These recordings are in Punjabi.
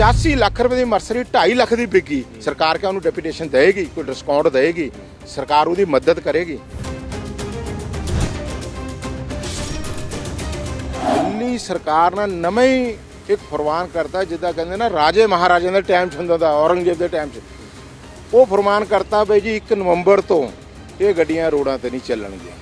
85 ਲੱਖ ਰੁਪਏ ਦੀ ਮਰਸਰੀ 2.5 ਲੱਖ ਦੀ ਵਿਕੀ। ਸਰਕਾਰ ਕਿ ਉਹਨੂੰ ਡੈਪੂਟੇਸ਼ਨ ਦੇਏਗੀ? ਕੋਈ ਡਿਸਕਾਊਂਟ ਦੇਏਗੀ? ਸਰਕਾਰ ਉਹਦੀ ਮਦਦ ਕਰੇਗੀ? ਦਿੱਲੀ ਸਰਕਾਰ ਨੇ ਨਵੇਂ ਹੀ ਇੱਕ ਫਰਮਾਨ ਕਰਤਾ ਜਿੱਦਾਂ ਕਹਿੰਦੇ ਨਾ, ਰਾਜੇ ਮਹਾਰਾਜਿਆਂ ਦੇ ਟਾਈਮ 'ਚ ਹੁੰਦਾ ਦਾ ਔਰੰਗਜ਼ੇਬ ਦੇ ਟਾਈਮ 'ਚ। ਉਹ ਫਰਮਾਨ ਕਰਤਾ ਬਈ ਜੀ 1 ਨਵੰਬਰ ਤੋਂ ਇਹ ਗੱਡੀਆਂ ਰੋਡਾਂ ਤੇ ਨਹੀਂ ਚੱਲਣਗੀਆਂ।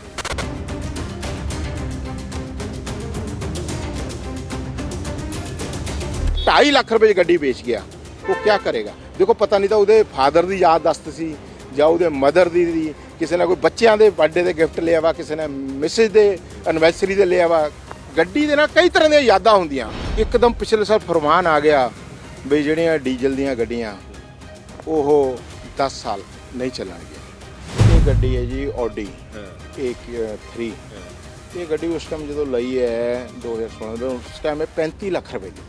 ਢਾਈ ਲੱਖ ਰੁਪਏ ਦੀ ਗੱਡੀ ਵੇਚ ਗਿਆ। ਉਹ ਕੀ ਕਰੇਗਾ? ਦੇਖੋ ਪਤਾ ਨਹੀਂ ਤਾਂ ਉਹਦੇ ਫਾਦਰ ਦੀ ਯਾਦ ਦਸਤ ਸੀ ਜਾਂ ਉਹਦੇ ਮਦਰ ਦੀ ਦੀ ਕਿਸੇ ਨੇ ਕੋਈ ਬੱਚਿਆਂ ਦੇ ਬਰਥਡੇ ਦੇ ਗਿਫਟ ਲਿਆ ਵਾ ਕਿਸੇ ਨੇ ਮਿਸਿਸ ਦੇ ਐਨਵਰਸਰੀ ਦੇ ਲਿਆ ਵਾ। ਗੱਡੀ ਦੇ ਨਾਲ ਕਈ ਤਰ੍ਹਾਂ ਦੀਆਂ ਯਾਦਾਂ ਹੁੰਦੀਆਂ। ਇੱਕਦਮ ਪਿਛਲੇ ਸਾਲ ਫਰਮਾਨ ਆ ਗਿਆ ਵੀ ਜਿਹੜੀਆਂ ਡੀਜ਼ਲ ਦੀਆਂ ਗੱਡੀਆਂ ਉਹ 10 ਸਾਲ ਨਹੀਂ ਚੱਲਣਗੀਆਂ। ਇਹ ਗੱਡੀ ਹੈ ਜੀ ਆਡੀ ਇੱਕ 3 ਇਹ ਗੱਡੀ ਉਸ ਟਾਈਮ ਜਦੋਂ ਲਈ ਹੈ 2016 ਦੇ ਉਸ ਟਾਈਮ ਇਹ 35 ਲੱਖ ਰੁਪਏ ਦੀ।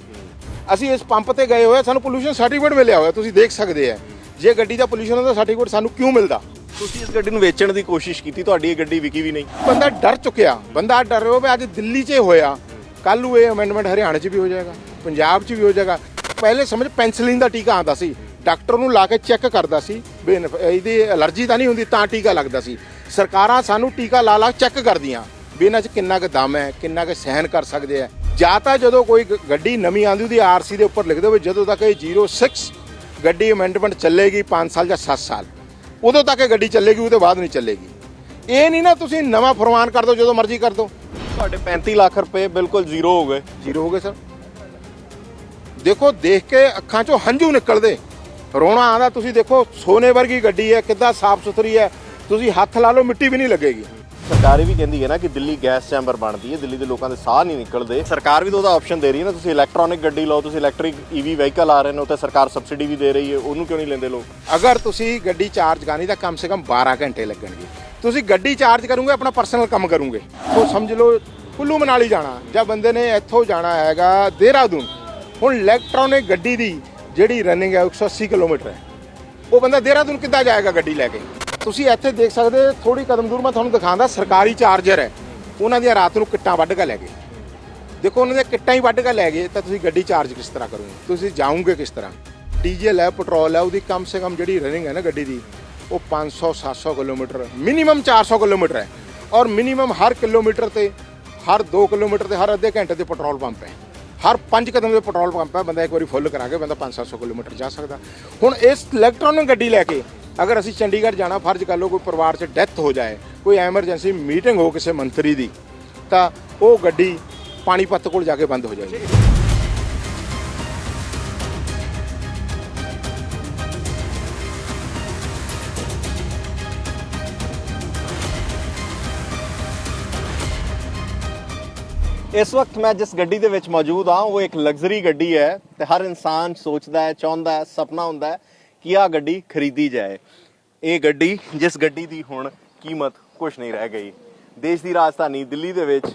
ਅਸੀਂ ਇਸ ਪੰਪ ਤੇ ਗਏ ਹੋਏ ਸਾਨੂੰ ਪੋਲੂਸ਼ਨ ਸਰਟੀਫਿਕੇਟ ਮਿਲਿਆ ਹੋਇਆ ਤੁਸੀਂ ਦੇਖ ਸਕਦੇ ਆ। ਜੇ ਗੱਡੀ ਦਾ ਪੋਲੂਸ਼ਨ ਦਾ ਸਰਟੀਫਿਕੇਟ ਸਾਨੂੰ ਕਿਉਂ ਮਿਲਦਾ? ਤੁਸੀਂ ਇਸ ਗੱਡੀ ਨੂੰ ਵੇਚਣ ਦੀ ਕੋਸ਼ਿਸ਼ ਕੀਤੀ ਤੁਹਾਡੀ ਇਹ ਗੱਡੀ ਵਿਕੀ ਵੀ ਨਹੀਂ। ਬੰਦਾ ਡਰ ਚੁੱਕਿਆ ਬੰਦਾ ਡਰ ਰਿਹਾ ਵੀ ਅੱਜ ਦਿੱਲੀ 'ਚ ਹੋਇਆ। ਕੱਲ ਨੂੰ ਇਹ ਅਮੈਂਡਮੈਂਟ ਹਰਿਆਣਾ 'ਚ ਵੀ ਹੋ ਜਾਏਗਾ ਪੰਜਾਬ 'ਚ ਵੀ ਹੋ ਜਾਏਗਾ। ਪਹਿਲੇ ਸਮਝ ਪੈਨਸਲਿਨ ਦਾ ਟੀਕਾ ਆਉਂਦਾ ਸੀ ਡਾਕਟਰ ਨੂੰ ਲਾ ਕੇ ਚੈੱਕ ਕਰਦਾ ਸੀ ਵੀ ਇਹਦੀ ਅਲਰਜੀ ਤਾਂ ਨਹੀਂ ਹੁੰਦੀ ਤਾਂ ਟੀਕਾ ਲੱਗਦਾ ਸੀ। ਸਰਕਾਰਾਂ ਸਾਨੂੰ ਟੀਕਾ ਲਾ ਲਾ ਚੈੱਕ ਕਰਦੀਆਂ। ਵੀ ਇਹਨਾਂ 'ਚ ਕਿੰਨਾ ਕੁ ਦਮ ਹੈ ਕਿੰਨਾ ਕੁ ਸਹਿਨ ਕਰ ਸਕਦੇ ਆ। ਜਾਂ ਤਾਂ ਜਦੋਂ ਕੋਈ ਗ- ਗੱਡੀ ਨਵੀਂ ਆਉਂਦੀ ਉਹਦੀ ਆਰਸੀ ਦੇ ਉੱਪਰ ਲਿਖ ਦਿਓ ਵੀ ਜਦੋਂ ਤੱਕ ਇਹ 06 ਗੱਡੀ ਅਮੈਂਡਮੈਂਟ ਚੱਲੇਗੀ 5 ਸਾਲ ਜਾਂ 7 ਸਾਲ ਉਦੋਂ ਤੱਕ ਇਹ ਗੱਡੀ ਚੱਲੇਗੀ ਉਹਦੇ ਬਾਅਦ ਨਹੀਂ ਚੱਲੇਗੀ। ਇਹ ਨਹੀਂ ਨਾ ਤੁਸੀਂ ਨਵਾਂ ਫਰਮਾਨ ਕਰ ਦਿਓ ਜਦੋਂ ਮਰਜ਼ੀ ਕਰ ਦਿਓ। ਤੁਹਾਡੇ 35 ਲੱਖ ਰੁਪਏ ਬਿਲਕੁਲ ਜ਼ੀਰੋ ਹੋ ਗਏ। ਜ਼ੀਰੋ ਹੋ ਗਏ ਸਰ। ਦੇਖੋ ਦੇਖ ਕੇ ਅੱਖਾਂ 'ਚੋਂ ਹੰਝੂ ਨਿਕਲਦੇ। ਰੋਣਾ ਆਂਦਾ ਤੁਸੀਂ ਦੇਖੋ ਸੋਨੇ ਵਰਗੀ ਗੱਡੀ ਹੈ ਕਿੱਦਾਂ ਸਾਫ਼ ਸੁਥਰੀ ਹੈ। ਤੁਸੀਂ ਹੱਥ ਲਾ ਲਓ ਮਿੱਟੀ ਵੀ ਨਹੀਂ ਲੱਗੇਗੀ। ਸਰਕਾਰ ਇਹ ਵੀ ਕਹਿੰਦੀ ਹੈ ਨਾ ਕਿ ਦਿੱਲੀ ਗੈਸ ਚੈਂਬਰ ਬਣਦੀ ਹੈ, ਦਿੱਲੀ ਦੇ ਲੋਕਾਂ ਦੇ ਸਾਹ ਨਹੀਂ ਨਿਕਲਦੇ। ਸਰਕਾਰ ਵੀ ਤਾਂ ਉਹਦਾ ਆਪਸ਼ਨ ਦੇ ਰਹੀ ਹੈ ਨਾ, ਤੁਸੀਂ ਇਲੈਕਟ੍ਰੋਨਿਕ ਗੱਡੀ ਲਓ, ਤੁਸੀਂ ਇਲੈਕਟ੍ਰਿਕ ਈਵੀ ਵਹੀਕਲ ਆ ਰਹੇ ਨੇ ਉੱਤੇ ਸਰਕਾਰ ਸਬਸਿਡੀ ਵੀ ਦੇ ਰਹੀ ਹੈ, ਉਹਨੂੰ ਕਿਉਂ ਨਹੀਂ ਲੈਂਦੇ ਲੋਕ? ਅਗਰ ਤੁਸੀਂ ਗੱਡੀ ਚਾਰਜ ਕਰਨੀ ਤਾਂ ਕਮ ਸੇ ਕਮ 12 ਘੰਟੇ ਲੱਗਣਗੇ। ਤੁਸੀਂ ਗੱਡੀ ਚਾਰਜ ਕਰੋਗੇ, ਆਪਣਾ ਪਰਸਨਲ ਕੰਮ ਕਰੋਗੇ। ਸੋ ਸਮਝ ਲਓ, ਕੁੱਲੂ ਮਨਾਲੀ ਜਾਣਾ, ਜਾਂ ਬੰਦੇ ਨੇ ਇੱਥੋਂ ਜਾਣਾ ਹੈਗਾ ਦੇਹਰਾਦੂਨ। ਹੁਣ ਇਲੈਕਟ੍ਰੋਨਿਕ ਗੱਡੀ ਦੀ ਜਿਹੜੀ ਰਨਿੰਗ ਹੈ 180 ਕਿਲੋਮੀਟਰ ਹੈ। ਉਹ ਬੰਦਾ ਦੇਹਰਾਦੂਨ ਕਿੱਦਾਂ ਜਾਏਗਾ ਗੱਡੀ ਲੈ ਕੇ? ਤੁਸੀਂ ਇੱਥੇ ਦੇਖ ਸਕਦੇ ਥੋੜੀ ਕਦਮ ਦੂਰ ਮੈਂ ਤੁਹਾਨੂੰ ਦਿਖਾਉਂਦਾ, ਸਰਕਾਰੀ ਚਾਰਜਰ ਹੈ। ਉਹਨਾਂ ਦੀਆਂ ਰਾਤ ਨੂੰ ਕਿੱਟਾਂ ਵੱਢ ਕੇ ਲੈ ਗਏ। ਦੇਖੋ, ਉਹਨਾਂ ਦੀਆਂ ਕਿੱਟਾਂ ਹੀ ਵੱਢ ਕੇ ਲੈ ਗਏ, ਤਾਂ ਤੁਸੀਂ ਗੱਡੀ ਚਾਰਜ ਕਿਸ ਤਰ੍ਹਾਂ ਕਰੋਗੇ? ਤੁਸੀਂ ਜਾਓਗੇ ਕਿਸ ਤਰ੍ਹਾਂ? ਡੀਜ਼ਲ ਹੈ, ਪੈਟਰੋਲ ਹੈ, ਉਹਦੀ ਕਮ ਸੇ ਕਮ ਜਿਹੜੀ ਰਨਿੰਗ ਹੈ ਨਾ ਗੱਡੀ ਦੀ, ਉਹ 500 700 ਕਿਲੋਮੀਟਰ, ਮਿਨੀਮਮ 400 ਕਿਲੋਮੀਟਰ ਹੈ। ਔਰ ਮਿਨੀਮਮ ਹਰ ਕਿਲੋਮੀਟਰ ਤੇ, ਹਰ 2 ਕਿਲੋਮੀਟਰ ਤੇ ਹਰ ਅੱਧੇ ਘੰਟੇ ਤੇ ਪੈਟਰੋਲ ਪੰਪ ਹੈ। ਹਰ 5 ਕਦਮ ਦੇ ਪੈਟਰੋਲ ਪੰਪ ਹੈ, ਬੰਦਾ ਇੱਕ ਵਾਰੀ ਫੁੱਲ ਕਰਾ ਕੇ ਬੰਦਾ 5-700 ਕਿਲੋਮੀਟਰ ਜਾ ਸਕਦਾ। ਹੁਣ ਇਸ ਇਲੈਕਟ੍ਰੋਨਿਕ ਗੱਡੀ ਲੈ ਕੇ, ਅਗਰ ਅਸੀਂ ਚੰਡੀਗੜ੍ਹ ਜਾਣਾ, ਫਰਜ਼ ਕਰ ਲਓ ਕੋਈ ਪਰਿਵਾਰ 'ਚ ਡੈਥ ਹੋ ਜਾਏ, ਕੋਈ ਐਮਰਜੈਂਸੀ ਮੀਟਿੰਗ ਹੋ ਕਿਸੇ ਮੰਤਰੀ ਦੀ, ਤਾਂ ਉਹ ਗੱਡੀ ਪਾਣੀਪਤ ਕੋਲ ਜਾ ਕੇ ਬੰਦ ਹੋ ਜਾਏਗੀ। ਇਸ ਵਕਤ ਮੈਂ ਜਿਸ ਗੱਡੀ ਦੇ ਵਿੱਚ ਮੌਜੂਦ ਹਾਂ, ਉਹ ਇੱਕ ਲਗਜ਼ਰੀ ਗੱਡੀ ਹੈ ਤੇ ਹਰ ਇਨਸਾਨ ਸੋਚਦਾ ਹੈ, ਚਾਹੁੰਦਾ ਹੈ, ਸੁਪਨਾ ਹੁੰਦਾ ਹੈ ਕਿ ਆਹ ਗੱਡੀ ਖਰੀਦੀ ਜਾਏ। ਇਹ ਗੱਡੀ, ਜਿਸ ਗੱਡੀ ਦੀ ਹੁਣ ਕੀਮਤ ਕੁਝ ਨਹੀਂ ਰਹਿ ਗਈ। ਦੇਸ਼ ਦੀ ਰਾਜਧਾਨੀ ਦਿੱਲੀ ਦੇ ਵਿੱਚ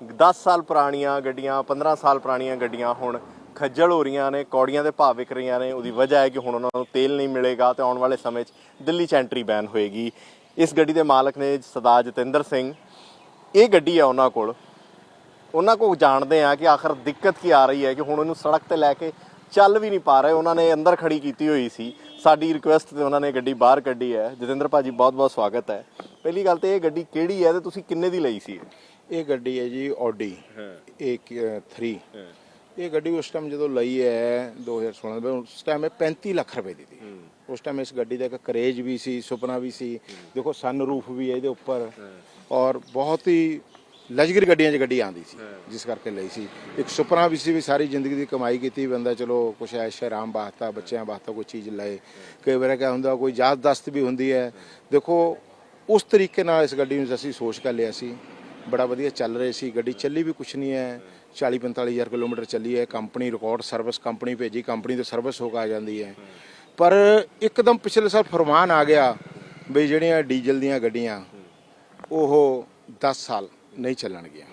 10 ਸਾਲ ਪੁਰਾਣੀਆਂ ਗੱਡੀਆਂ 15 ਸਾਲ ਪੁਰਾਣੀਆਂ ਗੱਡੀਆਂ ਹੁਣ ਖੱਜਲ ਹੋ ਰਹੀਆਂ ਨੇ, ਕੌੜੀਆਂ ਦੇ ਭਾਅ ਵਿਕ ਰਹੀਆਂ ਨੇ। ਉਹਦੀ ਵਜ੍ਹਾ ਹੈ ਕਿ ਹੁਣ ਉਹਨਾਂ ਨੂੰ ਤੇਲ ਨਹੀਂ ਮਿਲੇਗਾ ਤੇ ਆਉਣ ਵਾਲੇ ਸਮੇਂ 'ਚ ਦਿੱਲੀ 'ਚ ਐਂਟਰੀ ਬੈਨ ਹੋਏਗੀ। ਇਸ ਗੱਡੀ ਦੇ ਮਾਲਕ ਨੇ ਸਰਦਾਰ ਜਤਿੰਦਰ ਸਿੰਘ। ਇਹ ਗੱਡੀ ਹੈ ਉਹਨਾਂ ਕੋਲ। ਉਹਨਾਂ ਕੋਲ ਜਾਣਦੇ ਆ ਕਿ ਆਖਰ ਦਿੱਕਤ ਕੀ ਆ ਰਹੀ ਹੈ ਕਿ ਹੁਣ ਉਹਨੂੰ ਸੜਕ ਤੇ ਲੈ ਕੇ ਚੱਲ ਵੀ ਨਹੀਂ ਪਾ ਰਹੇ। ਉਹਨਾਂ ਨੇ ਅੰਦਰ ਖੜੀ ਕੀਤੀ ਹੋਈ ਸੀ। ਸਾਡੀ ਰਿਕੁਐਸਟ ਤੇ ਉਹਨਾਂ ਨੇ ਗੱਡੀ ਬਾਹਰ ਕੱਢੀ ਹੈ। ਜਤਿੰਦਰ ਭਾਜੀ ਬਹੁਤ ਬਹੁਤ ਸਵਾਗਤ ਹੈ। ਪਹਿਲੀ ਗੱਲ ਤੇ ਇਹ ਗੱਡੀ ਕਿਹੜੀ ਹੈ ਤੇ ਤੁਸੀਂ ਕਿੰਨੇ ਦੀ ਲਈ ਸੀ ਇਹ? ਗੱਡੀ ਹੈ ਜੀ ਆਡੀ ਇੱਕ 3 ਇਹ ਗੱਡੀ ਉਸ ਟਾਈਮ ਜਦੋਂ ਲਈ ਹੈ 2016 ਦੇ ਉਸ ਟਾਈਮ ਇਹ 35 ਲੱਖ ਰੁਪਏ ਦੀ ਸੀ। ਉਸ ਟਾਈਮ ਇਸ ਗੱਡੀ ਦਾ ਇੱਕ ਕਰੇਜ ਵੀ ਸੀ ਸੁਪਨਾ ਵੀ ਸੀ। ਦੇਖੋ ਸਨ ਰੂਫ ਵੀ ਹੈ ਇਹਦੇ ਉੱਪਰ। ਔਰ ਬਹੁਤ ਹੀ ਲਗਜ਼ਰੀ ਗੱਡੀਆਂ 'ਚ ਗੱਡੀ ਆਂਦੀ ਸੀ ਜਿਸ ਕਰਕੇ ਲਈ ਸੀ। ਇੱਕ ਸੁਪਨਾ ਵੀ ਸੀ ਵੀ ਸਾਰੀ ਜ਼ਿੰਦਗੀ ਦੀ ਕਮਾਈ ਕੀਤੀ ਬੰਦਾ ਚਲੋ ਕੁਛ ਐਸ਼ ਆਰਾਮ ਬਾਸਤਾ ਬੱਚਿਆਂ ਵਾਸਤੇ ਕੋਈ ਚੀਜ਼ ਲਏ। ਕਈ ਵਾਰ ਕਿਆ ਹੁੰਦਾ ਕੋਈ ਯਾਦ ਦਸਤ ਵੀ ਹੁੰਦੀ ਹੈ ਦੇਖੋ ਉਸ ਤਰੀਕੇ ਨਾਲ ਇਸ ਗੱਡੀ ਨੂੰ ਅਸੀਂ ਸੋਚ ਕੇ ਲਿਆ ਸੀ। ਬੜਾ ਵਧੀਆ ਚੱਲ ਰਹੀ ਸੀ। ਗੱਡੀ ਚੱਲੀ ਵੀ ਕੁਛ ਨਹੀਂ ਹੈ 40 45 ਹਜ਼ਾਰ ਕਿਲੋਮੀਟਰ ਚੱਲੀ ਹੈ ਕੰਪਨੀ ਰਿਕਾਰਡ ਸਰਵਿਸ ਕੰਪਨੀ ਭੇਜੀ ਕੰਪਨੀ ਤੋਂ ਸਰਵਿਸ ਹੋ ਕੇ ਆ ਜਾਂਦੀ ਹੈ ਪਰ ਇੱਕਦਮ ਪਿਛਲੇ ਸਾਲ ਫਰਮਾਨ ਆ ਗਿਆ ਵੀ ਜਿਹੜੀਆਂ ਡੀਜ਼ਲ ਦੀਆਂ ਗੱਡੀਆਂ ਉਹ 10 ਸਾਲ ਨਹੀਂ ਚੱਲਣਗੀਆਂ।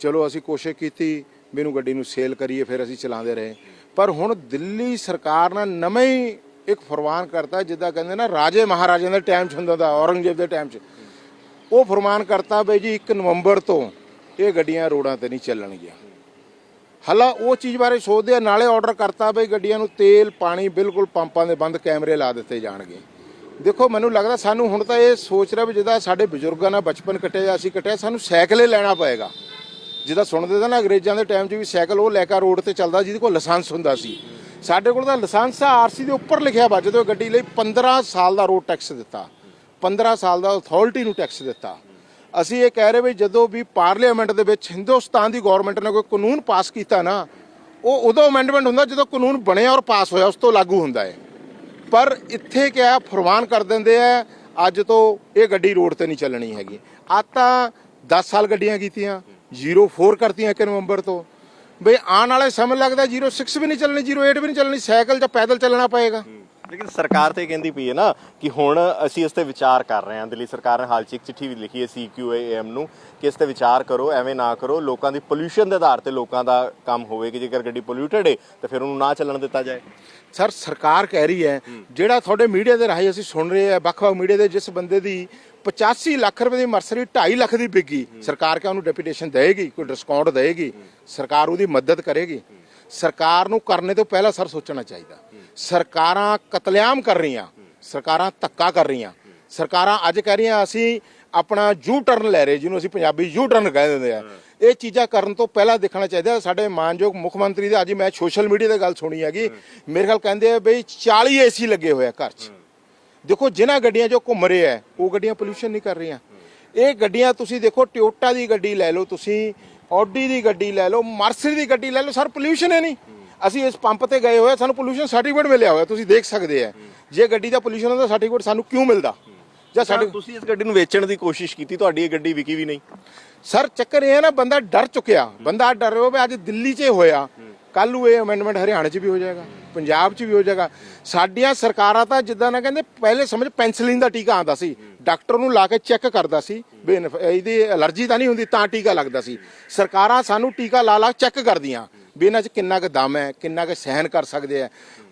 ਚਲੋ ਅਸੀਂ ਕੋਸ਼ਿਸ਼ ਕੀਤੀ, ਵੀ ਇਹਨੂੰ ਗੱਡੀ ਨੂੰ ਸੇਲ ਕਰੀਏ, ਫਿਰ ਅਸੀਂ ਚਲਾਉਂਦੇ ਰਹੇ। ਪਰ ਹੁਣ ਦਿੱਲੀ ਸਰਕਾਰ ਨੇ ਨਵੇਂ ਹੀ ਇੱਕ ਫਰਮਾਨ ਕਰਤਾ, ਜਿੱਦਾਂ ਕਹਿੰਦੇ ਨਾ, ਰਾਜੇ ਮਹਾਰਾਜਿਆਂ ਦੇ ਟਾਈਮ 'ਚ ਹੁੰਦਾ ਦਾ ਔਰੰਗਜ਼ੇਬ ਦੇ ਟਾਈਮ 'ਚ। ਉਹ ਫਰਮਾਨ ਕਰਤਾ ਬਈ ਜੀ 1 ਨਵੰਬਰ ਤੋਂ ਇਹ ਗੱਡੀਆਂ ਰੋਡਾਂ ਤੇ ਨਹੀਂ ਚੱਲਣਗੀਆਂ। ਹਾਲਾ ਉਹ ਚੀਜ਼ ਬਾਰੇ ਸੋਚਦੇ ਆ, ਨਾਲੇ ਆਰਡਰ ਕਰਤਾ ਬਈ ਗੱਡੀਆਂ ਨੂੰ ਤੇਲ, ਪਾਣੀ ਬਿਲਕੁਲ ਪੰਪਾਂ ਦੇ ਬੰਦ ਕੈਮਰੇ ਲਾ ਦਿੱਤੇ ਜਾਣਗੇ। ਦੇਖੋ, ਮੈਨੂੰ ਲੱਗਦਾ ਸਾਨੂੰ ਹੁਣ ਤਾਂ ਇਹ ਸੋਚ ਰਿਹਾ ਵੀ ਜਿਹਦਾ ਸਾਡੇ ਬਜ਼ੁਰਗਾਂ ਨਾਲ ਬਚਪਨ ਕੱਟਿਆ ਜਾਂ ਅਸੀਂ ਕੱਟਿਆ, ਸਾਨੂੰ ਸਾਈਕਲ ਹੀ ਲੈਣਾ ਪਏਗਾ। ਜਿਹਦਾ ਸੁਣਦੇ ਤਾਂ ਨਾ ਅੰਗਰੇਜ਼ਾਂ ਦੇ ਟਾਈਮ 'ਚ ਵੀ ਸਾਈਕਲ ਉਹ ਲੈ ਕੇ ਰੋਡ ਤੇ ਚੱਲਦਾ ਜਿਹਦੇ ਕੋਲ ਲਾਇਸੈਂਸ ਹੁੰਦਾ ਸੀ। ਸਾਡੇ ਕੋਲ ਤਾਂ ਲਾਇਸੈਂਸ ਆ ਆਰਸੀ ਦੇ ਉੱਪਰ ਲਿਖਿਆ ਵਾ ਜਦੋਂ ਗੱਡੀ ਲਈ 15 ਸਾਲ ਦਾ ਰੋਡ ਟੈਕਸ ਦਿੱਤਾ। 15 ਸਾਲ ਦਾ ਅਥਾਰਟੀ ਨੂੰ ਟੈਕਸ ਦਿੱਤਾ। ਅਸੀਂ ਇਹ ਕਹਿ ਰਹੇ ਵੀ ਜਦੋਂ ਵੀ ਪਾਰਲੀਮੈਂਟ ਦੇ ਵਿੱਚ ਹਿੰਦੁਸਤਾਨ ਦੀ ਗਵਰਨਮੈਂਟ ਨੇ ਕੋਈ ਕਾਨੂੰਨ ਪਾਸ ਕੀਤਾ ਨਾ, ਉਹ ਉਦੋਂ ਅਮੈਂਡਮੈਂਟ ਹੁੰਦਾ ਜਦੋਂ ਕਾਨੂੰਨ ਬਣਿਆ ਔਰ ਪਾਸ ਹੋਇਆ, ਉਸ ਤੋਂ ਲਾਗੂ ਹੁੰਦਾ ਹੈ। ਪਰ ਇੱਥੇ ਕਿਆ ਫਰਮਾਨ ਕਰ ਦਿੰਦੇ ਆ, ਅੱਜ ਤੋਂ ਇਹ ਗੱਡੀ ਰੋਡ ਤੇ ਨਹੀਂ ਚੱਲਣੀ ਹੈਗੀ। ਆ ਤਾਂ 10 ਸਾਲ ਗੱਡੀਆਂ ਕੀਤੀਆਂ 04 ਕਰਤੀਆਂ 1 ਨਵੰਬਰ ਤੋਂ। ਬਈ ਆਉਣ ਵਾਲੇ ਸਮੇਂ ਲੱਗਦਾ 06 ਵੀ ਨਹੀਂ ਚੱਲਣੀ 08 ਵੀ ਨਹੀਂ ਚੱਲਣੀ, ਸਾਈਕਲ ਜਾਂ ਪੈਦਲ ਚੱਲਣਾ ਪਏਗਾ। ਲੇਕਿਨ ਸਰਕਾਰ ਤੇ ਕਹਿੰਦੀ ਪਈ ਹੈ ਨਾ ਕਿ ਹੁਣ ਅਸੀਂ ਇਸ ਤੇ ਵਿਚਾਰ ਕਰ ਰਹੇ ਹਾਂ। ਦਿੱਲੀ ਸਰਕਾਰ ਨੇ ਹਾਲ ਚ ਇੱਕ ਚਿੱਠੀ ਵੀ ਲਿਖੀ ਹੈ ਸੀਕਿਊਏਐਮ ਨੂੰ ਕਿ ਇਸ ਤੇ ਵਿਚਾਰ ਕਰੋ ਐਵੇਂ ਨਾ ਕਰੋ। ਲੋਕਾਂ ਦੀ ਪੋਲੂਸ਼ਨ ਦੇ ਆਧਾਰ ਤੇ ਲੋਕਾਂ ਦਾ ਕੰਮ ਹੋਵੇ ਕਿ ਜੇਕਰ ਗੱਡੀ ਪੋਲਿਊਟਡ ਹੈ ਤਾਂ ਫਿਰ ਉਹਨੂੰ ਨਾ ਚੱਲਣ ਦਿੱਤਾ ਜਾਏ। ਸਰ ਸਰਕਾਰ ਕਹਿ ਰਹੀ ਹੈ ਜਿਹੜਾ ਤੁਹਾਡੇ ਮੀਡੀਆ ਦੇ ਰਾਹੀਂ ਅਸੀਂ ਸੁਣ ਰਹੇ ਆ ਵੱਖ-ਵੱਖ ਮੀਡੀਆ ਦੇ ਜਿਸ ਬੰਦੇ ਦੀ 85 ਲੱਖ ਰੁਪਏ ਦੀ ਮਰਸਰੀ 2.5 ਲੱਖ ਦੀ ਵਿਕੀ ਸਰਕਾਰ ਕਿ ਉਹਨੂੰ ਡੈਪੂਟੇਸ਼ਨ ਦੇਏਗੀ? ਕੋਈ ਡਿਸਕਾਊਂਟ ਦੇਏਗੀ? ਸਰਕਾਰ ਉਹਦੀ ਮਦਦ ਕਰੇਗੀ? ਸਰਕਾਰ ਨੂੰ ਕਰਨੇ ਤੋਂ ਪਹਿਲਾਂ ਸਰ ਸੋਚਣਾ ਚਾਹੀਦਾ। ਸਰਕਾਰਾਂ ਕਤਲੇਆਮ ਕਰ ਰਹੀਆਂ, ਸਰਕਾਰਾਂ ਧੱਕਾ ਕਰ ਰਹੀਆਂ। ਸਰਕਾਰਾਂ ਅੱਜ ਕਹਿ ਰਹੀਆਂ, ਅਸੀਂ ਆਪਣਾ ਯੂ ਟਰਨ ਲੈ ਰਹੇ, ਜਿਹਨੂੰ ਅਸੀਂ ਪੰਜਾਬੀ ਯੂ ਟਰਨ ਕਹਿ ਦਿੰਦੇ ਆ। ਇਹ ਚੀਜ਼ਾਂ ਕਰਨ ਤੋਂ ਪਹਿਲਾਂ ਦੇਖਣਾ ਚਾਹੀਦਾ, ਸਾਡੇ ਮਾਨਯੋਗ ਮੁੱਖ ਮੰਤਰੀ ਦੇ, ਅੱਜ ਮੈਂ ਸੋਸ਼ਲ ਮੀਡੀਆ ਤੇ ਗੱਲ ਸੁਣੀ ਹੈਗੀ। ਮੇਰੇ ਖਿਆਲ ਕਹਿੰਦੇ ਆ ਬਈ 40 ਏਸੀ ਲੱਗੇ ਹੋਏ ਆ ਘਰ 'ਚ। ਦੇਖੋ, ਜਿਨ੍ਹਾਂ ਗੱਡੀਆਂ ਜੋ ਘੁੰਮ ਰਹੇ ਆ, ਉਹ ਗੱਡੀਆਂ ਪੋਲੂਸ਼ਨ ਨਹੀਂ ਕਰ ਰਹੀਆਂ। ਇਹ ਗੱਡੀਆਂ ਤੁਸੀਂ ਦੇਖੋ ਟਿਓਟਾ ਦੀ ਗੱਡੀ ਲੈ ਲਓ ਤੁਸੀਂ ਆਡੀ ਦੀ ਗੱਡੀ ਲੈ ਲਓ ਮਰਸਰੀ ਦੀ ਗੱਡੀ ਲੈ ਲਓ, ਸਰ ਪੋਲੂਸ਼ਨ ਹੈ ਨਹੀਂ। ਅਸੀਂ ਇਸ ਪੰਪ ਤੇ ਗਏ ਹੋਏ ਸਾਨੂੰ ਪੋਲੂਸ਼ਨ ਸਰਟੀਫਿਕੇਟ ਮਿਲਿਆ ਹੋਇਆ ਤੁਸੀਂ ਦੇਖ ਸਕਦੇ ਆ। ਜੇ ਗੱਡੀ ਦਾ ਪੋਲੂਸ਼ਨ ਦਾ ਸਰਟੀਫਿਕੇਟ ਸਾਨੂੰ ਕਿਉਂ ਮਿਲਦਾ? ਜਾਂ ਸਾਡੇ ਤੁਸੀਂ ਇਸ ਗੱਡੀ ਨੂੰ ਵੇਚਣ ਦੀ ਕੋਸ਼ਿਸ਼ ਕੀਤੀ ਤੁਹਾਡੀ ਇਹ ਗੱਡੀ ਵਿਕੀ ਵੀ ਨਹੀਂ? ਸਰ ਚੱਕਰ ਇਹ ਹੈ ਨਾ ਬੰਦਾ ਡਰ ਚੁੱਕਿਆ। ਬੰਦਾ ਡਰ ਰਿਹਾ ਵੀ ਅੱਜ ਦਿੱਲੀ 'ਚ ਹੋਇਆ। ਕੱਲ ਨੂੰ ਇਹ ਅਮੈਂਡਮੈਂਟ ਹਰਿਆਣਾ 'ਚ ਵੀ ਹੋ ਜਾਏਗਾ ਪੰਜਾਬ 'ਚ ਵੀ ਹੋ ਜਾਏਗਾ। ਸਾਡੀਆਂ ਸਰਕਾਰਾਂ ਤਾਂ ਜਿੱਦਾਂ ਨਾ ਕਹਿੰਦੇ ਪਹਿਲੇ ਸਮਝ ਪੈਨਸਲਿਨ ਦਾ ਟੀਕਾ ਆਂਦਾ ਸੀ। ਡਾਕਟਰ ਨੂੰ ਲਾ ਕੇ ਚੈੱਕ ਕਰਦਾ ਸੀ। ਇਹਦੀ ਅਲਰਜੀ ਤਾਂ ਨਹੀਂ ਹੁੰਦੀ ਤਾਂ ਟੀਕਾ ਲੱਗਦਾ ਸੀ। ਸਰਕਾਰਾਂ ਸਾਨੂੰ ਟੀਕਾ ਲਾ ਲਾ ਚੈੱਕ ਕਰਦੀਆਂ। ਵੀ ਇਹਨਾਂ 'ਚ ਕਿੰਨਾ ਕੁ ਦਮ ਹੈ, ਕਿੰਨਾ ਕੁ ਸਹਿਣ ਕਰ ਸਕਦੇ ਆ।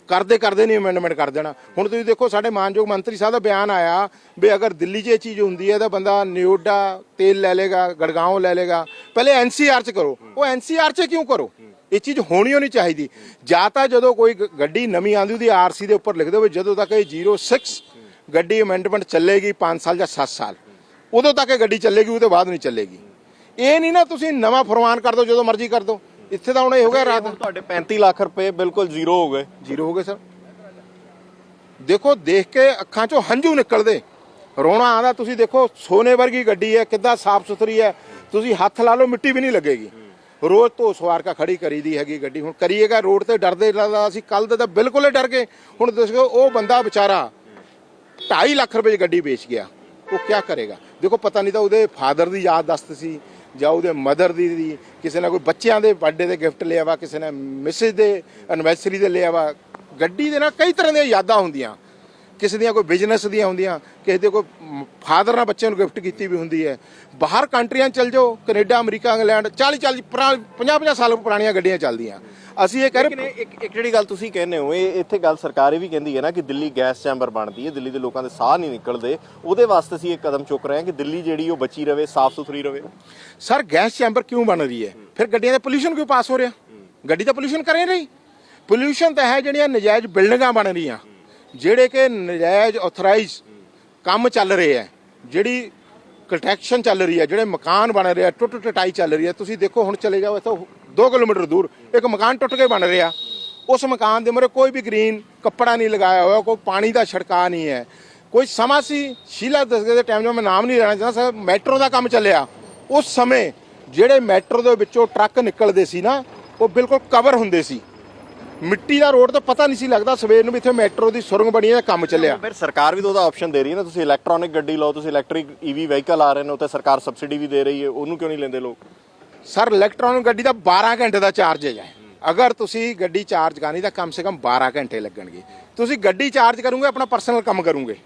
ਕਰਦੇ ਕਰਦੇ ਨਹੀਂ ਅਮੈਂਡਮੈਂਟ ਕਰ ਦੇਣਾ। ਹੁਣ ਤੁਸੀਂ ਦੇਖੋ, ਸਾਡੇ ਮਾਨਯੋਗ ਮੰਤਰੀ ਸਾਹਿਬ ਦਾ ਬਿਆਨ ਆਇਆ ਵੀ ਅਗਰ ਦਿੱਲੀ 'ਚ ਇਹ ਚੀਜ਼ ਹੁੰਦੀ ਹੈ ਤਾਂ ਬੰਦਾ ਨਿਊਡਾ ਤੇਲ ਲੈ ਲੇਗਾ ਗੜਗਾਉਂ ਲੈ ਲੇਗਾ ਪਹਿਲੇ ਐਨਸੀਆਰ 'ਚ ਕਰੋ। ਉਹ ਐਨਸੀਆਰ 'ਚ ਕਿਉਂ ਕਰੋ? ਇਹ ਚੀਜ਼ ਹੋਣੀ ਹੋਣੀ ਚਾਹੀਦੀ। ਜਾਂ ਤਾਂ ਜਦੋਂ ਕੋਈ ਗੱਡੀ ਨਵੀਂ ਆਂਦੀ ਉਹਦੀ ਆਰਸੀ ਦੇ ਉੱਪਰ ਲਿਖ ਦਿਓ ਜਦੋਂ ਤੱਕ ਇਹ 06 ਗੱਡੀ ਅਮੈਂਡਮੈਂਟ ਚੱਲੇਗੀ 5 ਸਾਲ ਜਾਂ 7 ਸਾਲ। ਉਦੋਂ ਤੱਕ ਇਹ ਗੱਡੀ ਚੱਲੇਗੀ, ਉਹਦੇ ਬਾਅਦ ਨਹੀਂ ਚੱਲੇਗੀ। ਇਹ ਨਹੀਂ ਨਾ ਤੁਸੀਂ ਨਵਾਂ ਫਰਮਾਨ ਕਰ ਦਿਓ, ਜਦੋਂ ਮਰਜ਼ੀ ਕਰ ਦਿਓ। ਇੱਥੇ ਤਾਂ ਹੁਣ ਇਹ ਹੋ ਗਿਆ ਰਾਤ। ਤੁਹਾਡੇ 35 ਲੱਖ ਰੁਪਏ ਬਿਲਕੁਲ ਜ਼ੀਰੋ ਹੋ ਗਏ। ਜ਼ੀਰੋ ਹੋ ਗਏ ਸਰ। ਦੇਖੋ ਦੇਖ ਕੇ ਅੱਖਾਂ 'ਚੋਂ ਹੰਝੂ ਨਿਕਲਦੇ। ਰੋਣਾ ਆਂਦਾ ਤੁਸੀਂ ਦੇਖੋ ਸੋਨੇ ਵਰਗੀ ਗੱਡੀ ਹੈ ਕਿੱਦਾਂ ਸਾਫ਼ ਸੁਥਰੀ ਹੈ। ਤੁਸੀਂ ਹੱਥ ਲਾ ਲਓ ਮਿੱਟੀ ਵੀ ਨਹੀਂ ਲੱਗੇਗੀ। ਰੋਜ਼ ਤੋਂ ਸਵਾਰ ਕਾ ਖੜੀ ਕਰੀਦੀ ਹੈਗੀ ਗੱਡੀ। ਹੁਣ ਕਰੀਏਗਾ ਰੋਡ ਤੇ ਡਰਦੇ ਡਰਦਾ ਅਸੀਂ ਕੱਲ ਦੇ ਤਾਂ ਬਿਲਕੁਲ ਹੀ ਡਰ ਗਏ। ਹੁਣ ਦੱਸੋ ਉਹ ਬੰਦਾ ਵਿਚਾਰਾ 2.5 ਲੱਖ ਰੁਪਏ ਦੀ ਗੱਡੀ ਵੇਚ ਗਿਆ। ਉਹ ਕੀ ਕਰੇਗਾ? ਦੇਖੋ ਪਤਾ ਨਹੀਂ ਤਾਂ ਉਹਦੇ ਫਾਦਰ ਦੀ ਯਾਦ ਦਸਤ ਸੀ। ਜਾਂ ਉਹਦੇ ਮਦਰ ਦੀ ਦੀ ਕਿਸੇ ਨੇ ਕੋਈ ਬੱਚਿਆਂ ਦੇ ਬਰਥਡੇ ਦੇ ਗਿਫਟ ਲਿਆ ਵਾ, ਕਿਸੇ ਨੇ ਮਿਸਿਸ ਦੇ ਐਨਵਰਸਰੀ ਦੇ ਲਿਆ ਵਾ, ਗੱਡੀ ਦੇ ਨਾਲ ਕਈ ਤਰ੍ਹਾਂ ਦੀਆਂ ਯਾਦਾਂ ਹੁੰਦੀਆਂ। ਕਿਸੇ ਦੀਆਂ ਕੋਈ ਬਿਜ਼ਨਸ ਦੀਆਂ ਹੁੰਦੀਆਂ, ਕਿਸੇ ਦੇ ਕੋਈ ਫਾਦਰ ਨਾਲ ਬੱਚਿਆਂ ਨੂੰ ਗਿਫਟ ਕੀਤੀ ਵੀ ਹੁੰਦੀ ਹੈ। ਬਾਹਰ ਕੰਟਰੀਆਂ 'ਚ ਚਲ ਜਾਓ, ਕੈਨੇਡਾ, ਅਮਰੀਕਾ, ਇੰਗਲੈਂਡ 40 40 50 50 ਸਾਲ ਪੁਰਾਣੀਆਂ ਗੱਡੀਆਂ ਚੱਲਦੀਆਂ। ਅਸੀਂ ਇਹ ਕਹਿ ਰਹੇ ਇਹ- ਇੱਕ ਇੱਕ ਜਿਹੜੀ ਗੱਲ ਤੁਸੀਂ ਕਹਿੰਦੇ ਹੋ ਇਹ ਇੱਥੇ ਗੱਲ ਸਰਕਾਰ ਇਹ ਵੀ ਕਹਿੰਦੀ ਹੈ ਨਾ ਕਿ ਦਿੱਲੀ ਗੈਸ ਚੈਂਬਰ ਬਣਦੀ ਹੈ ਦਿੱਲੀ ਦੇ ਲੋਕਾਂ ਦੇ ਸਾਹ ਨਹੀਂ ਨਿਕਲਦੇ। ਉਹਦੇ ਵਾਸਤੇ ਅਸੀਂ ਇੱਕ ਕਦਮ ਚੁੱਕ ਰਹੇ ਹਾਂ ਕਿ ਦਿੱਲੀ ਜਿਹੜੀ ਉਹ ਬਚੀ ਰਵੇ ਸਾਫ਼ ਸੁਥਰੀ ਰਵੇ। ਸਰ ਗੈਸ ਚੈਂਬਰ ਕਿਉਂ ਬਣ ਰਹੀ ਹੈ? ਫਿਰ ਗੱਡੀਆਂ ਦਾ ਪੋਲੂਸ਼ਨ ਕਿਉਂ ਪਾਸ ਹੋ ਰਿਹਾ? ਗੱਡੀ ਤਾਂ ਪੋਲੂਸ਼ਨ ਕਰ ਰਹੀ ਪੋਲੂਸ਼ਨ ਤਾਂ ਹੈ ਜਿਹੜੀਆਂ ਨਜਾਇਜ਼ ਬਿਲਡਿੰਗਾਂ ਬਣ ਰਹੀਆਂ ਜਿਹੜੇ ਕਿ ਨਜਾਇਜ਼ ਆਥੋਰਾਈਜ਼ ਕੰਮ ਚੱਲ ਰਹੇ ਹੈ। ਜਿਹੜੀ ਕੰਸਟਰਕਸ਼ਨ ਚੱਲ ਰਹੀ ਹੈ ਜਿਹੜੇ ਮਕਾਨ ਬਣ ਰਹੇ ਆ ਟੁੱਟ ਟਟਾਈ ਚੱਲ ਰਹੀ ਹੈ। ਤੁਸੀਂ ਦੇਖੋ ਹੁਣ ਚਲੇ ਜਾਓ ਇੱਥੋਂ 2 ਕਿਲੋਮੀਟਰ ਦੂਰ, ਇੱਕ ਮਕਾਨ ਟੁੱਟ ਕੇ ਬਣ ਰਿਹਾ। ਉਸ ਮਕਾਨ ਦੇ ਮੂਹਰੇ ਕੋਈ ਵੀ ਗ੍ਰੀਨ ਕੱਪੜਾ ਨਹੀਂ ਲਗਾਇਆ ਹੋਇਆ, ਕੋਈ ਪਾਣੀ ਦਾ ਛਿੜਕਾਅ ਨਹੀਂ ਹੈ। ਕੋਈ ਸਮਾਂ ਸੀ, ਸ਼ੀਲਾ ਦਸਗੇ ਦੇ ਟਾਈਮ 'ਚ ਮੈਂ ਨਾਮ ਨਹੀਂ ਲੈਣਾ ਚਾਹੁੰਦਾ, ਸਰ, ਮੈਟਰੋ ਦਾ ਕੰਮ ਚੱਲਿਆ। ਉਸ ਸਮੇਂ ਜਿਹੜੇ ਮੈਟਰੋ ਦੇ ਵਿੱਚੋਂ ਟਰੱਕ ਨਿਕਲਦੇ ਸੀ ਨਾ, ਉਹ ਬਿਲਕੁਲ ਕਵਰ ਹੁੰਦੇ ਸੀ। ਮਿੱਟੀ ਦਾ ਰੋਡ ਤਾਂ ਪਤਾ ਨਹੀਂ ਸੀ ਲੱਗਦਾ, ਸਵੇਰ ਨੂੰ ਵੀ ਇੱਥੇ ਮੈਟਰੋ ਦੀ ਸੁਰੰਗ ਬਣੀ ਹੈ ਕੰਮ ਚੱਲਿਆ। ਫਿਰ ਸਰਕਾਰ ਵੀ ਤਾਂ ਉਹਦਾ ਆਪਸ਼ਨ ਦੇ ਰਹੀ ਹੈ ਨਾ, ਤੁਸੀਂ ਇਲੈਕਟ੍ਰੋਨਿਕ ਗੱਡੀ ਲਓ, ਤੁਸੀਂ ਇਲੈਕਟ੍ਰਿਕ ਈਵੀ ਵਹੀਕਲ ਆ ਰਹੇ ਨੇ ਉੱਤੇ ਸਰਕਾਰ ਸਬਸਿਡੀ ਵੀ ਦੇ ਰਹੀ ਹੈ, ਉਹਨੂੰ ਕਿਉਂ ਨਹੀਂ ਲੈਂਦੇ ਲੋਕ? ਸਰ ਇਲੈਕਟ੍ਰੋਨਿਕ ਗੱਡੀ ਦਾ 12 ਘੰਟੇ ਦਾ ਚਾਰਜ ਹੈ ਅਗਰ ਤੁਸੀਂ ਗੱਡੀ ਚਾਰਜ ਕਰਨੀ ਤਾਂ ਕਮ ਸੇ ਕਮ 12 ਘੰਟੇ ਲੱਗਣਗੇ। ਤੁਸੀਂ ਗੱਡੀ ਚਾਰਜ ਕਰੋਗੇ, ਆਪਣਾ ਪਰਸਨਲ ਕੰਮ ਕਰੋਗੇ।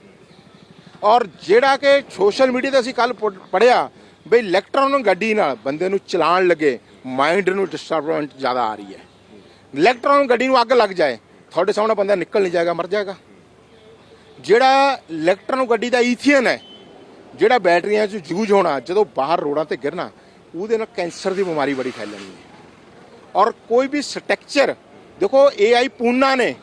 ਔਰ ਜਿਹੜਾ ਕਿ ਸੋਸ਼ਲ ਮੀਡੀਆ ਤੇ ਅਸੀਂ ਕੱਲ ਪੜਿਆ ਬਈ ਇਲੈਕਟ੍ਰੋਨਿਕ ਗੱਡੀ ਨਾਲ ਬੰਦੇ ਨੂੰ ਚਲਾਉਣ ਲੱਗੇ ਮਾਈਂਡ ਨੂੰ ਡਿਸਟਰਬੈਂਸ ਜ਼ਿਆਦਾ ਆ ਰਹੀ ਹੈ। ਇਲੈਕਟ੍ਰੋਨਿਕ ਗੱਡੀ ਨੂੰ ਅੱਗ ਲੱਗ ਜਾਏ, ਤੁਹਾਡੇ ਸਾਹਮਣੇ ਬੰਦਾ ਨਿਕਲ ਨਹੀਂ ਜਾਏਗਾ, ਮਰ ਜਾਏਗਾ। ਜਿਹੜਾ ਇਲੈਕਟ੍ਰੋਨਿਕ ਗੱਡੀ ਦਾ ਈਥੀਅਨ ਹੈ, ਜਿਹੜਾ ਬੈਟਰੀਆਂ 'ਚ ਯੂਜ਼ ਹੋਣਾ, ਜਦੋਂ ਬਾਹਰ ਰੋਡਾਂ ਤੇ ਗਿਰਨਾ ਉਹਦੇ ਨਾਲ ਕੈਂਸਰ ਦੀ ਬਿਮਾਰੀ ਬੜੀ ਫੈਲਣੀ ਹੈ। ਔਰ ਕੋਈ ਵੀ ਸਟਰਕਚਰ, ਦੇਖੋ AI ਪੂਨਾ ਨੇ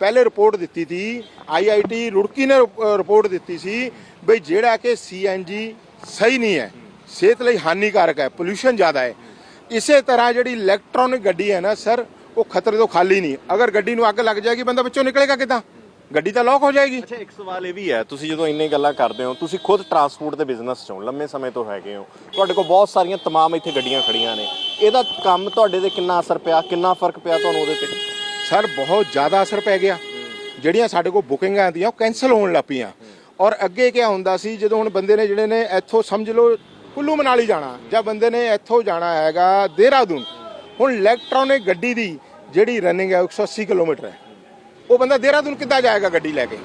ਪਹਿਲੇ ਰਿਪੋਰਟ ਦਿੱਤੀ ਸੀ IIT ਰੁੜਕੀ ਨੇ ਰਿਪੋਰਟ ਦਿੱਤੀ ਸੀ ਬਈ ਜਿਹੜਾ ਕਿ CNG ਸਹੀ ਨਹੀਂ ਹੈ, ਸਿਹਤ ਲਈ ਹਾਨੀਕਾਰਕ ਹੈ ਪੋਲੂਸ਼ਨ ਜ਼ਿਆਦਾ ਹੈ। ਇਸੇ ਤਰ੍ਹਾਂ ਜਿਹੜੀ ਇਲੈਕਟ੍ਰੋਨਿਕ ਗੱਡੀ ਹੈ ਨਾ, ਸਰ, ਉਹ ਖਤਰੇ ਤੋਂ ਖਾਲੀ ਨਹੀਂ। ਅਗਰ ਗੱਡੀ ਨੂੰ ਅੱਗ ਲੱਗ ਜਾਏਗੀ, ਬੰਦਾ ਵਿੱਚੋਂ ਨਿਕਲੇਗਾ ਕਿੱਦਾਂ? ਗੱਡੀ ਤਾਂ ਲੌਕ ਹੋ ਜਾਏਗੀ। ਅੱਛਾ ਇੱਕ ਸਵਾਲ ਇਹ ਵੀ ਹੈ ਤੁਸੀਂ ਜਦੋਂ ਇੰਨੇ ਗੱਲਾਂ ਕਰਦੇ ਹੋ ਤੁਸੀਂ ਖੁਦ ਟਰਾਂਸਪੋਰਟ ਦੇ ਬਿਜ਼ਨਸ ਚੋਂ ਲੰਮੇ ਸਮੇਂ ਤੋਂ ਹੈਗੇ ਹੋ। ਤੁਹਾਡੇ ਕੋਲ ਬਹੁਤ ਸਾਰੀਆਂ ਤਮਾਮ ਇੱਥੇ ਗੱਡੀਆਂ ਖੜੀਆਂ ਨੇ। ਇਹਦਾ ਕੰਮ ਤੁਹਾਡੇ ਤੇ ਕਿੰਨਾ ਅਸਰ ਪਿਆ ਕਿੰਨਾ ਫ਼ਰਕ ਪਿਆ ਤੁਹਾਨੂੰ ਉਹਦੇ ਤੇ? ਸਰ ਬਹੁਤ ਜ਼ਿਆਦਾ ਅਸਰ ਪੈ ਗਿਆ। ਜਿਹੜੀਆਂ ਸਾਡੇ ਕੋਲ ਬੁਕਿੰਗਾਂ ਆਉਂਦੀਆਂ ਉਹ ਕੈਨਸਲ ਹੋਣ ਲੱਗ ਪਈਆਂ। ਔਰ ਅੱਗੇ ਕੀ ਹੁੰਦਾ ਸੀ ਜਦੋਂ ਹੁਣ ਬੰਦੇ ਨੇ ਜਿਹੜੇ ਨੇ ਇੱਥੋਂ ਸਮਝ ਲਓ ਕੁੱਲੂ ਮਨਾਲੀ ਜਾਣਾ ਜਾਂ ਬੰਦੇ ਨੇ ਇੱਥੋਂ ਜਾਣਾ ਹੈਗਾ ਦੇਹਰਾਦੂਨ ਹੁਣ ਇਲੈਕਟ੍ਰੋਨਿਕ ਗੱਡੀ ਦੀ ਜਿਹੜੀ ਰਨਿੰਗ ਹੈ 180 ਕਿਲੋਮੀਟਰ ਹੈ। ਉਹ ਬੰਦਾ ਦੇਹਰਾਦੂਨ ਕਿੱਦਾਂ ਜਾਏਗਾ ਗੱਡੀ ਲੈ ਕੇ?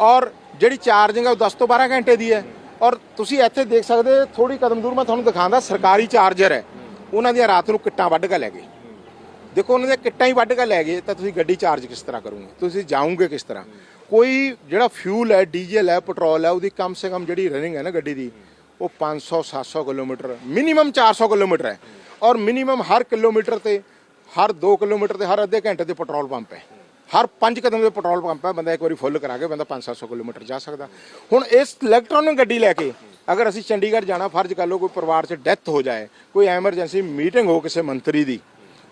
ਔਰ ਜਿਹੜੀ ਚਾਰਜਿੰਗ ਹੈ ਉਹ 10 ਤੋਂ 12 ਘੰਟੇ ਦੀ ਹੈ। ਔਰ ਤੁਸੀਂ ਇੱਥੇ ਦੇਖ ਸਕਦੇ ਥੋੜੀ ਕਦਮ ਦੂਰ ਮੈਂ ਤੁਹਾਨੂੰ ਦਿਖਾਉਂਦਾ, ਸਰਕਾਰੀ ਚਾਰਜਰ ਹੈ। ਉਹਨਾਂ ਦੀਆਂ ਰਾਤ ਨੂੰ ਕਿੱਟਾਂ ਵੱਢ ਕੇ ਲੈ ਗਏ। ਦੇਖੋ, ਉਹਨਾਂ ਦੀਆਂ ਕਿੱਟਾਂ ਹੀ ਵੱਢ ਕੇ ਲੈ ਗਏ, ਤਾਂ ਤੁਸੀਂ ਗੱਡੀ ਚਾਰਜ ਕਿਸ ਤਰ੍ਹਾਂ ਕਰੋਗੇ? ਤੁਸੀਂ ਜਾਓਗੇ ਕਿਸ ਤਰ੍ਹਾਂ? ਕੋਈ ਜਿਹੜਾ ਫਿਊਲ ਹੈ ਡੀਜ਼ਲ ਹੈ ਪੈਟਰੋਲ ਹੈ, ਉਹਦੀ ਕਮ ਸੇ ਕਮ ਜਿਹੜੀ ਰਨਿੰਗ ਹੈ ਨਾ ਗੱਡੀ ਦੀ, ਉਹ 500 700 ਕਿਲੋਮੀਟਰ ਮਿਨੀਮਮ 400 ਕਿਲੋਮੀਟਰ ਹੈ। ਔਰ ਮਿਨੀਮਮ ਹਰ ਕਿਲੋਮੀਟਰ ਤੇ, ਹਰ 2 ਕਿਲੋਮੀਟਰ ਤੇ, ਹਰ ਅੱਧੇ ਘੰਟੇ ਤੇ ਪੈਟਰੋਲ ਪੰਪ ਹੈ। ਹਰ 5 ਕਦਮ ਦੇ ਪੈਟਰੋਲ ਪੰਪ ਹੈ ਬੰਦਾ ਇੱਕ ਵਾਰੀ ਫੁੱਲ ਕਰਾ ਕੇ ਬੰਦਾ 5-700 ਕਿਲੋਮੀਟਰ ਜਾ ਸਕਦਾ। ਹੁਣ ਇਸ ਇਲੈਕਟ੍ਰੋਨਿਕ ਗੱਡੀ ਲੈ ਕੇ ਅਗਰ ਅਸੀਂ ਚੰਡੀਗੜ੍ਹ ਜਾਣਾ ਫਰਜ਼ ਕਰ ਲਓ ਕੋਈ ਪਰਿਵਾਰ 'ਚ ਡੈਥ ਹੋ ਜਾਏ ਕੋਈ ਐਮਰਜੈਂਸੀ ਮੀਟਿੰਗ ਹੋ ਕਿਸੇ ਮੰਤਰੀ ਦੀ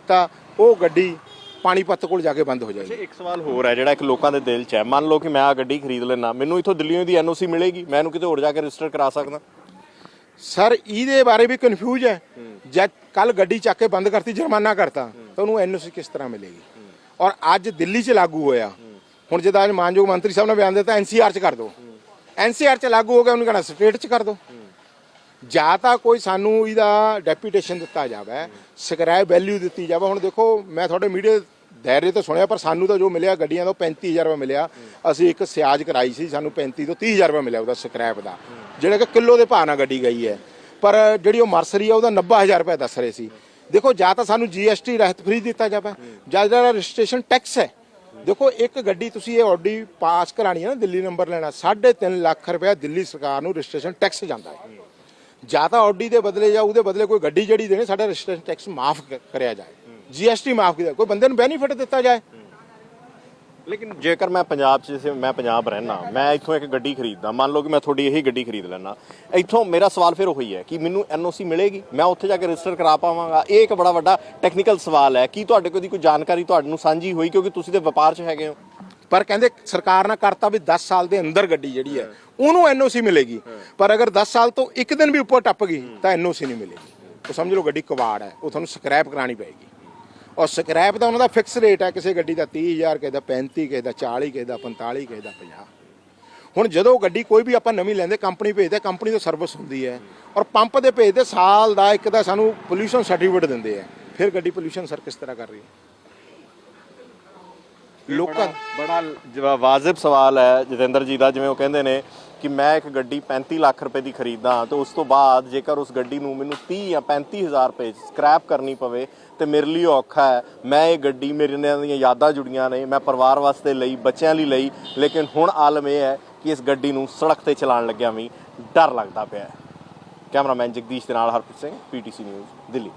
ਤਾਂ ਉਹ ਗੱਡੀ ਪਾਣੀਪਤ ਕੋਲ ਜਾ ਕੇ ਬੰਦ ਹੋ ਜਾਏਗੀ। ਇੱਕ ਸਵਾਲ ਹੋਰ ਹੈ ਜਿਹੜਾ ਇੱਕ ਲੋਕਾਂ ਦੇ ਦਿਲ 'ਚ ਹੈ। ਮੰਨ ਲਓ ਕਿ ਮੈਂ ਆ ਗੱਡੀ ਖਰੀਦ ਲੈਣਾ ਮੈਨੂੰ ਇੱਥੋਂ ਦਿੱਲੀੋਂ ਦੀ ਐਨਓਸੀ ਮਿਲੇਗੀ ਮੈਂ ਇਹਨੂੰ ਕਿਤੇ ਹੋਰ ਜਾ ਕੇ ਰਜਿਸਟਰ ਕਰਾ ਸਕਦਾ? ਸਰ ਇਹਦੇ ਬਾਰੇ ਵੀ ਕਨਫਿਊਜ਼ ਹੈ। ਜਦ ਕੱਲ ਗੱਡੀ ਚੱਕ ਕੇ ਬੰਦ ਕਰਤੀ ਜੁਰਮਾਨਾ ਕਰਤਾ ਤਾਂ ਉਹਨੂੰ ਐਨਓਸੀ ਕਿਸ ਤਰ੍ਹਾਂ ਮਿਲੇਗੀ? ਔਰ ਅੱਜ ਦਿੱਲੀ 'ਚ ਲਾਗੂ ਹੋਇਆ। ਹੁਣ ਜਿੱਦਾਂ ਅੱਜ ਮਾਨਯੋਗ ਮੰਤਰੀ ਸਾਹਿਬ ਨੇ ਬਿਆਨ ਦਿੱਤਾ ਐਨਸੀਆਰ 'ਚ ਕਰ ਦਿਓ। ਐਨਸੀਆਰ 'ਚ ਲਾਗੂ ਹੋ ਗਿਆ, ਉਹਨੂੰ ਕਹਣਾ ਸਟੇਟ 'ਚ ਕਰ ਦਿਓ। ਜਾਂ ਤਾਂ ਕੋਈ ਸਾਨੂੰ ਇਹਦਾ ਡੈਪੂਟੇਸ਼ਨ ਦਿੱਤਾ ਜਾਵੇ, ਸਕ੍ਰੈਪ ਵੈਲਿਊ ਦਿੱਤੀ ਜਾਵੇ। ਹੁਣ ਦੇਖੋ, ਮੈਂ ਤੁਹਾਡੇ ਮੀਡੀਆ ਦਾਇਰੇ ਤੋਂ ਸੁਣਿਆ, ਪਰ ਸਾਨੂੰ ਤਾਂ ਜੋ ਮਿਲਿਆ ਗੱਡੀਆਂ ਦਾ 35000 ਰੁਪਏ ਮਿਲਿਆ। ਅਸੀਂ ਇੱਕ ਸਿਆਜ ਕਰਾਈ ਸੀ, ਸਾਨੂੰ 35 ਤੋਂ 30000 ਰੁਪਏ ਮਿਲਿਆ ਉਹਦਾ ਸਕ੍ਰੈਪ ਦਾ। ਜਿਹੜਾ ਕਿ ਕਿਲੋ ਦੇ ਭਾਅ ਨਾਲ ਗੱਡੀ ਗਈ ਹੈ। ਪਰ ਜਿਹੜੀ ਉਹ ਮਰਸਰੀ ਆ ਉਹਦਾ 90000 ਰੁਪਏ ਦੱਸ ਰਹੇ ਸੀ। ਦੇਖੋ, ਜਾਂ ਤਾਂ ਸਾਨੂੰ ਜੀਐਸਟੀ ਰਹਿਤ ਫ੍ਰੀ ਦਿੱਤਾ ਜਾਵੇ, ਜਾਂ ਜਿਹੜਾ ਰਜਿਸਟ੍ਰੇਸ਼ਨ ਟੈਕਸ ਹੈ। ਦੇਖੋ, ਇੱਕ ਗੱਡੀ ਤੁਸੀਂ ਇਹ ਆਡੀ ਪਾਸ ਕਰਾਣੀ ਹੈ ਨਾ, ਦਿੱਲੀ ਨੰਬਰ ਲੈਣਾ 3.5 ਲੱਖ ਰੁਪਏ ਦਿੱਲੀ ਸਰਕਾਰ ਨੂੰ ਰਜਿਸਟ੍ਰੇਸ਼ਨ ਟੈਕਸ ਜਾਂਦਾ ਹੈ। ਜਾਂ ਤਾਂ ਆਡੀ ਦੇ ਬਦਲੇ ਜਾਂ ਉਹਦੇ ਬਦਲੇ ਕੋਈ ਗੱਡੀ ਜਿਹੜੀ ਦੇਣੀ, ਸਾਡਾ ਰਜਿਸਟ੍ਰੇਸ਼ਨ ਟੈਕਸ ਮਾਫ ਕਰਿਆ ਜਾਏ। ਜੀਐਸਟੀ ਮਾਫ ਕੀਤਾ ਕੋਈ ਬੰਦੇ ਨੂੰ ਬੈਨੀਫਿਟ ਦਿੱਤਾ ਜਾਏ। ਲੇਕਿਨ ਜੇਕਰ ਮੈਂ ਪੰਜਾਬ 'ਚ ਜਿਵੇਂ ਮੈਂ ਪੰਜਾਬ ਰਹਿਣਾ ਮੈਂ ਇੱਥੋਂ ਇੱਕ ਗੱਡੀ ਖਰੀਦਦਾ, ਮੰਨ ਲਓ ਕਿ ਮੈਂ ਤੁਹਾਡੀ ਇਹੀ ਗੱਡੀ ਖਰੀਦ ਲੈਣਾ ਇੱਥੋਂ ਮੇਰਾ ਸਵਾਲ ਫਿਰ ਉਹੀ ਹੈ ਕਿ ਮੈਨੂੰ ਐਨਓਸੀ ਮਿਲੇਗੀ? ਮੈਂ ਉੱਥੇ ਜਾ ਕੇ ਰਜਿਸਟਰ ਕਰਾ ਪਾਵਾਂਗਾ। ਇਹ ਇੱਕ ਬੜਾ ਵੱਡਾ ਟੈਕਨੀਕਲ ਸਵਾਲ ਹੈ। ਕੀ ਤੁਹਾਡੇ ਕੋਲ ਦੀ ਕੋਈ ਜਾਣਕਾਰੀ ਤੁਹਾਡੇ ਨੂੰ ਸਾਂਝੀ ਹੋਈ, ਕਿਉਂਕਿ ਤੁਸੀਂ ਤੇ ਵਪਾਰ 'ਚ ਹੈਗੇ ਹੋ? ਪਰ ਕਹਿੰਦੇ ਸਰਕਾਰ ਨੇ ਕਰਤਾ ਵੀ 10 ਸਾਲ ਦੇ ਅੰਦਰ ਗੱਡੀ ਜਿਹੜੀ ਹੈ, ਉਹਨੂੰ ਐਨਓਸੀ ਮਿਲੇਗੀ। ਪਰ ਅਗਰ 10 ਸਾਲ ਤੋਂ ਇੱਕ ਦਿਨ ਵੀ ਉੱਪਰ ਟੱਪ ਗਈ, ਤਾਂ ਐਨਓਸੀ ਨਹੀਂ ਮਿਲੇਗੀ। ਉਹ ਸਮਝ ਲਓ ਗੱਡੀ ਕਵਾੜ ਹੈ, ਉਹ ਤੁਹਾਨੂੰ ਸਕ੍ਰੈਪ ਕਰਾਣੀ ਪਏਗੀ। ਔਰ ਸਕ੍ਰੈਪ ਦਾ ਉਹਨਾਂ ਦਾ ਫਿਕਸ ਰੇਟ ਹੈ ਕਿਸੇ ਗੱਡੀ ਦਾ 30000 ਕਿਸੇ ਦਾ 35 ਕਿਸੇ ਦਾ 40 ਕਿਸੇ ਦਾ 45 ਕਿਸੇ ਦਾ 50 ਹੁਣ ਜਦੋਂ ਗੱਡੀ ਕੋਈ ਵੀ ਆਪਾਂ ਨਵੀਂ ਲੈਂਦੇ, ਕੰਪਨੀ ਭੇਜਦੇ, ਕੰਪਨੀ ਤੋਂ ਸਰਵਿਸ ਹੁੰਦੀ ਹੈ ਔਰ ਪੰਪ ਦੇ ਭੇਜਦੇ, ਸਾਲ ਦਾ ਇੱਕ ਦਾ ਸਾਨੂੰ ਪੋਲੂਸ਼ਨ ਸਰਟੀਫਿਕੇਟ ਦਿੰਦੇ ਆ ਫਿਰ ਗੱਡੀ ਪੋਲੂਸ਼ਨ ਸਰ ਕਿਸ ਤਰ੍ਹਾਂ ਕਰ ਰਹੀ ਹੈ? ਲੋਕਾਂ ਬੜਾ ਜਵਾ- ਵਾਜਿਬ ਸਵਾਲ ਹੈ ਜਤਿੰਦਰ ਜੀ ਦਾ ਜਿਵੇਂ ਉਹ ਕਹਿੰਦੇ ਨੇ ਕਿ ਮੈਂ ਇੱਕ ਗੱਡੀ 35 ਲੱਖ ਰੁਪਏ ਦੀ ਖਰੀਦਾਂ ਤੇ ਉਸ ਤੋਂ ਬਾਅਦ ਜੇਕਰ ਉਸ ਗੱਡੀ ਨੂੰ ਮੈਨੂੰ 30 ਜਾਂ 35000 ਰੁਪਏ ਸਕ੍ਰੈਪ ਕਰਨੀ ਪਵੇ ਤੇ ਮੇਰੇ ਲਈ ਔਖਾ ਹੈ। ਮੈਂ ਇਹ ਗੱਡੀ ਮੇਰੇ ਨਾਲ ਦੀਆਂ ਯਾਦਾਂ ਜੁੜੀਆਂ ਨੇ ਮੈਂ ਪਰਿਵਾਰ ਵਾਸਤੇ ਲਈ ਬੱਚਿਆਂ ਲਈ ਲਈ ਲੇਕਿਨ ਹੁਣ ਆਲਮ ਇਹ ਹੈ ਕਿ ਇਸ ਗੱਡੀ ਨੂੰ ਸੜਕ ਤੇ ਚਲਾਉਣ ਲੱਗਿਆ ਵੀ ਡਰ ਲੱਗਦਾ ਪਿਆ ਹੈ। ਕੈਮਰਾਮੈਨ ਜਗਦੀਸ਼ ਦੇ ਨਾਲ ਹਰਪ੍ਰੀਤ ਸਿੰਘ ਪੀਟੀਸੀ ਨਿਊਜ਼ ਦਿੱਲੀ।